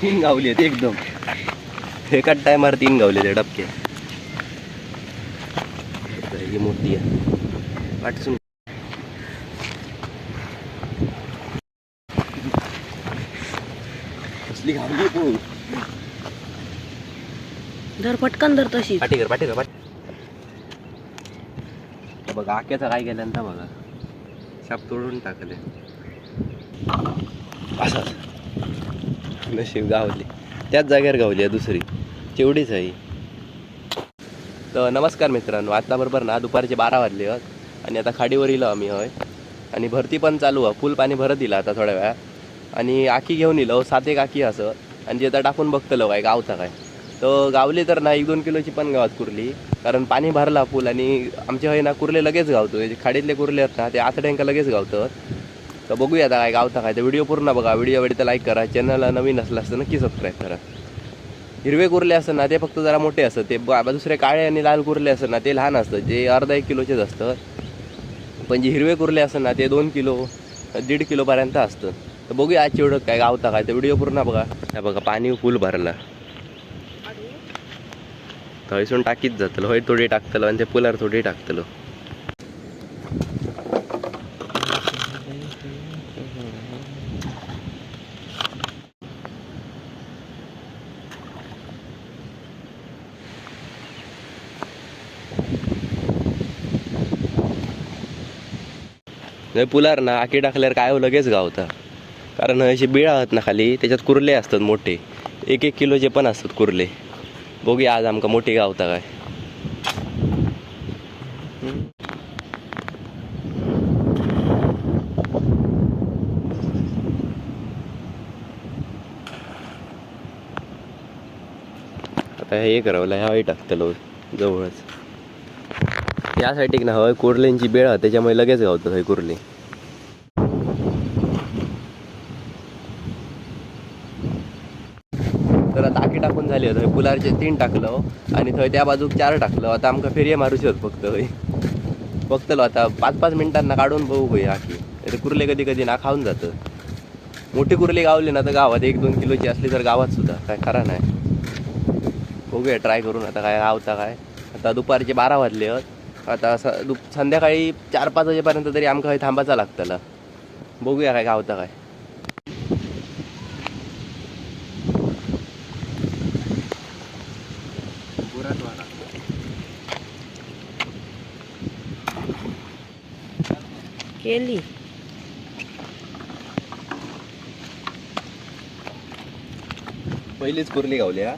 तीन गावली आहेत एकदम. एकाच टायमार तीन गावले ते डबके. ही मोठी आहे. वाटसून कसली गावली तू? धर पटकन धर तशी पाठी कर पाठी कर पाठी. बघा आक्याचं काय केल्यानंतर बघा. शाप तोडून टाकले असं. नशीब गावली. त्याच जागेवर गावली आहे दुसरी. तेवढीच आहे तर नमस्कार मित्रांनो आता बरोबर ना दुपारचे बारा वाजले आहेत आणि आता खाडीवर येलो आम्ही होय. आणि भरती पण चालू आहे. फुल पाणी भरत दिला आता थोड्या वेळा. आणि आखी घेऊन येलो सात एक आखी असं. आणि जे आता टाकून बघतलो काय गावचा काय. तर गावली तर ना एक दोन किलोची पण गावात कुरली. कारण पाणी भरला फुल आणि आमच्या हय ना कुर्ले लगेच गावतो जे खाडीतले कुर्ले आहेत ना ते आतड्यांका लगेच गावतात तर बघूया आता काय गावता काय. तर व्हिडिओ पूर्ण बघा. व्हिडिओ वेळी तर लाईक करा चॅनलला नवीन असलं असतं नक्की सबस्क्राईब करा. हिरवे कुर्ले असतात ना ते फक्त जरा मोठे असतात. ते दुसरे काळे आणि लाल कुर्ले असतात ना ते लहान असतात. जे अर्धा एक किलोचेच असतात पण जे हिरवे कुर्ले असतात ना ते दोन किलो दीड किलोपर्यंत असतं. तर बघूया आजची एवढं काय गावता काय. तर व्हिडिओ पूर्ण बघा. हे बघा पाणी फुल भरला. थंयसून टाकीत जातलो. हय थोडी टाकतलो आणि ते पुलार थोडी टाकतलो. नाही पुलार ना आकी टाकल्यावर काय हो, लगेच गावता कारण अशी बिळा आहात ना खाली त्याच्यात कुर्ले असतात मोठे. एक एक किलोचे पण असतात कुर्ले. बघूया आज आमका मोठी गावता काय. आता हे करावं ह्या टाकतलो जवळच. यासाठी ना हय कुर्लींची बेळ हा त्याच्यामुळे लगेच गावतात हय कुर्ली. तर टाकी टाकून झाली थंय पुलारचे तीन टाकलं हो. आणि थंय त्या बाजूक चार टाकलं हो. आता आमका फेरये मारूची होत फक्त हय. बघतलो आता पाच पाच मिनिटांना काढून बघू होय आखी. कुर्ले कधी कधी ना खाऊन जातं. मोठी कुर्ली गावली ना तर गावात एक दोन किलोची असली तर गावात सुद्धा. काय खरा नाही. बघूया ट्राय करून आता काय गावता काय. आता दुपारचे बारा वाजले आहेत. आता स दुप संध्याकाळी चार पाच वाजेपर्यंत तरी आमका थांबायचा लागतला. बघूया काय गावता काय. केली. पहिलीच कुर्ली गावली हा?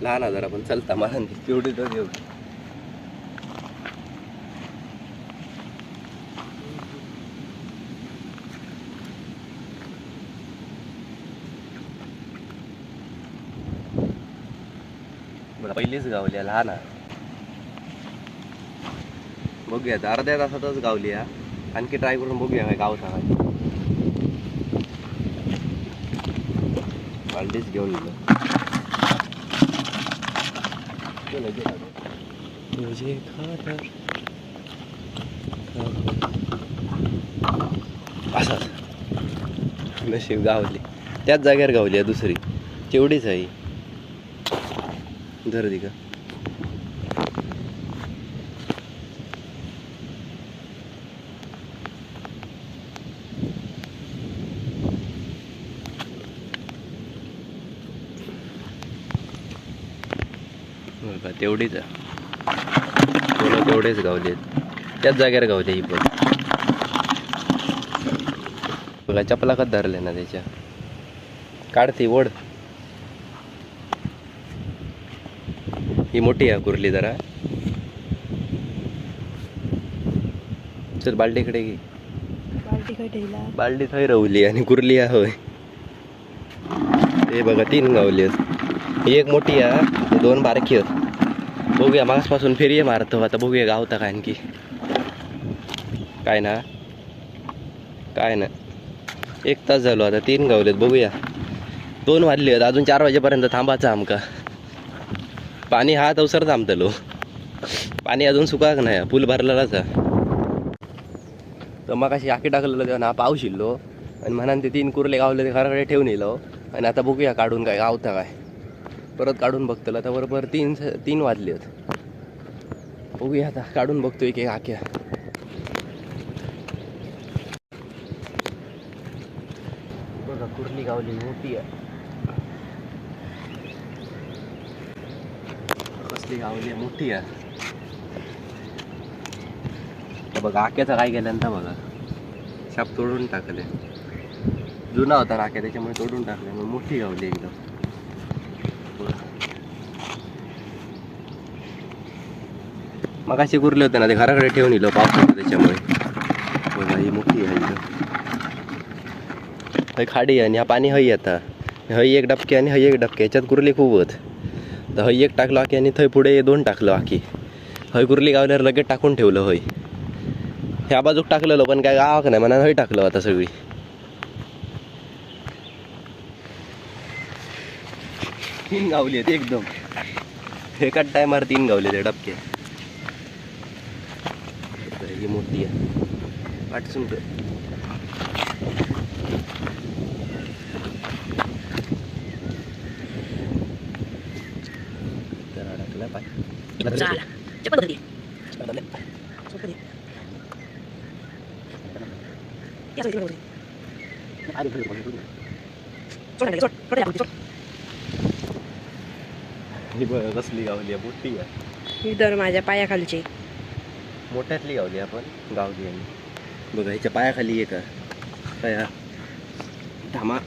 लहान आजार पण चलता मला तेवढी तर देऊ पहिलीच गावली आहे, लहान आहे. बघूया आता अर्ध्या तासातच गावली हा आणखी ट्राय करून बघूया काय गाव सांगा बाल्टीच घेऊन गेलो. तुझे खातर असंच. नशीब गावली. त्याच जागेवर गावली आहे दुसरी. तेवढीच आहे. धर दी का? तेवढीच आहे. तुला तेवढेच गावले त्याच जागेवर गावले ही पण. तुला चपला कत धरले ना त्याच्या? काढते ओढ. ही मोठी आहे कुर्ली जरा. चल बाल्टीकडे घे. बाल्टी थंय रवली आणि कुर्ली आहे होय. ते बघा तीन गावली आहेत. ही एक मोठी आहे दोन बारकी आहेत. बघूया मागासपासून फेरी मारतो आता बघूया गावता काय आणखी. काय ना? काय ना? एक तास झालो आता तीन गावलेत बघूया. दोन वाजले आहेत अजून चार वाजेपर्यंत थांबायचं आमका. पाणी हा तवसर थांबतलो. पाणी अजून सुकाक नाही पूल भरलेलाच तर मग अशी आखी टाकलेलं तेव्हा ना पाऊस शिल्लो आणि म्हणान ते तीन कुर्ले गावले ते घराकडे ठेवून येलो. आणि आता बघूया काढून काय गावता काय. परत काढून बघतलं आता बरोबर तीन तीन वाजले आहेत बघूया आता काढून बघतो एक एक आख्या बघा कुर्ली गावली मोठी आहे. कसली गावली आहे, मोठी आहे. हे बघा आक्याचा काय केल्यानंतर बघा. शाप तोडून टाकले. जुना होता राख्या त्याच्यामुळे तोडून टाकले. मग मोठी गावली एकदम. मग असे गुरले होते ना ते घराकडे ठेवून येलो पाऊस होता त्याच्यामुळे. बघा ही मोठी आहे एकदम. हय खाडी आहे आणि हा पाणी हय आता. हय एक डबके आणि हय एक डबके. याच्यात गुरले खूप होत तर हय एक टाकलो आकी आणि थंय पुढे दोन टाकलो आखी. हय कुर्ली गावल्यावर लगेच टाकून ठेवलं हय. ह्या बाजूक टाकलेलं पण काय गावाक नाही म्हणा हय टाकलं आता सगळी. तीन गावली आहेत एकदम. एकाच टायमार तीन गावले ते डबके. ही मोठी आहे. वाटसून सोड. बघ कसली गावली आहे मोठी आहे ही दर माझ्या पायाखालची मोठ्यातली गावली आपण गावली आणि बघा ह्याच्या पायाखाली आहे का हा? धामा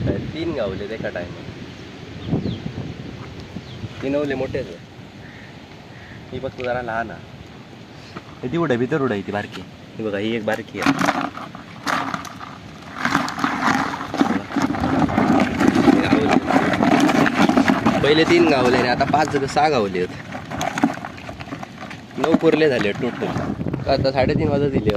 काय तीन गावले एका टाइम तीनवले मोठेच. ही फक्त जरा लहान आहे. ती उडाय भीतर उडाय ती बारकी. ही बघा ही एक बारकी आहे. पहिले तीन गावले आणि आता पाच सहा गावले आहेत. नऊ कुर्ले झाले टोटल आता साडेतीन वाजत दिले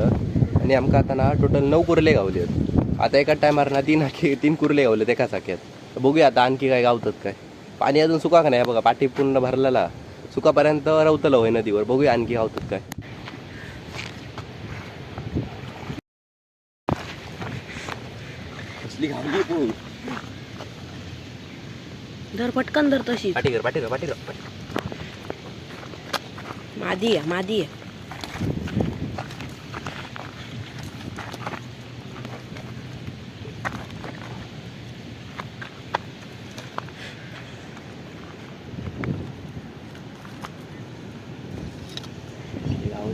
आणि आमका आता ना टोटल नऊ कुर्ले गावले आहेत. आता एका टायमार ना तीन आखी तीन कुर्ले गावले एका साख्यात बघूया आता आणखी काय गावतात काय. पाणी अजून सुका का नाही बघा पाठी पूर्ण भरलेला. सुकापर्यंत रवतलं होय नदीवर. बघूया आणखी गावतात काय. कसली दर पटकन दर तशीच पाठी कर पाठी कर पाठी कर. पाठी मादी आहे मादी आहे.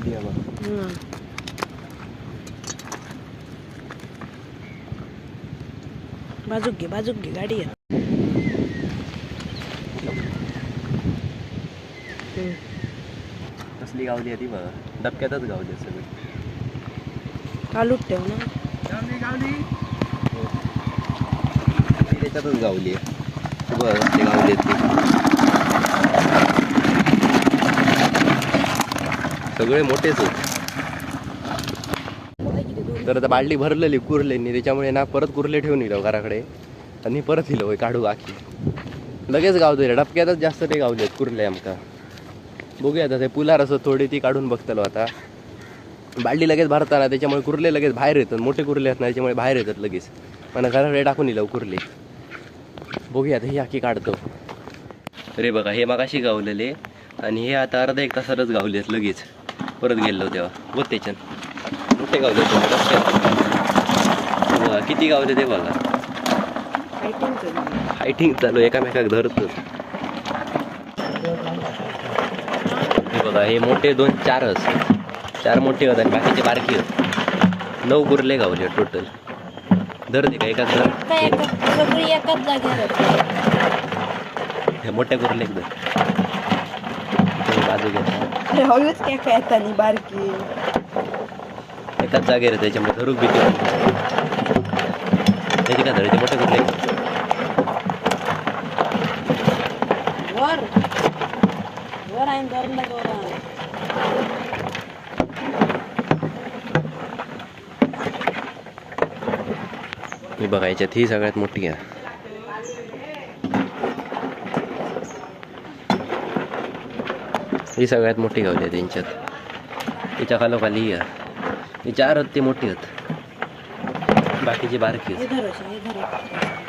गावली आहे बघ हं. बाजूक घे बाजूक घे गाडी आहे. हं. कसली गावली आहे ती बघा. डबक्यातच गावली आहे सगळी. चालूच ठेव ना. ती त्याच्यातच गावली आहे. ती बघ गावली आहे ती. सगळे मोठेच आहेत. तर आता बालडी भरलेली कुर्लेनी त्याच्यामुळे ना परत कुरले ठेवून येलो घराकडे. आणि परत येलो होय काढू आखी लगेच गावतो डबक्यातच जास्त ते गावले आहेत कुर्ले आमका. बघूया आता ते पुलार असं थोडी ती काढून बघतलो आता. बालडी लगेच भरताना त्याच्यामुळे कुर्ले लगेच बाहेर येतात. मोठे कुर्ले आहेत ना त्याच्यामुळे बाहेर येतात लगेच. मला घराकडे टाकून येलो कुर्ले. बघूया आता ही आखी काढतो. अरे बघा हे मगाशी गावलेले. आणि हे आता अर्धा एक तासातच गावले आहेत लगेच. परत गेलो तेव्हा. बघ त्याच्यात मोठे गावले किती गावले ते बघा. फायटिंग चालू एकामेकाक धरतच हे बघा हे मोठे दोन चारच चार मोठे होत आणि बाकीचे बारकी होत नऊ कुर्ले गावले टोटल धरते का? एकाच धर. हे मोठ्या कुर्ले एकदम बाजू घ्या अरे हळूच काय काय येतानी बारकी एकाच जागेवर आहे, त्याच्यामुळे धरूक भीती वाटते. त्याची काय धरायचे मोठे कुर्ले वर वर आहे धरला वर ही बघा याच्यात ही सगळ्यात मोठी आहे ही सगळ्यात मोठी गावली आहे त्यांच्यात तिच्या खालोखाली ही आहे. ही चार आहेत ती मोठी आहेत. बाकीची बारकी आहेत.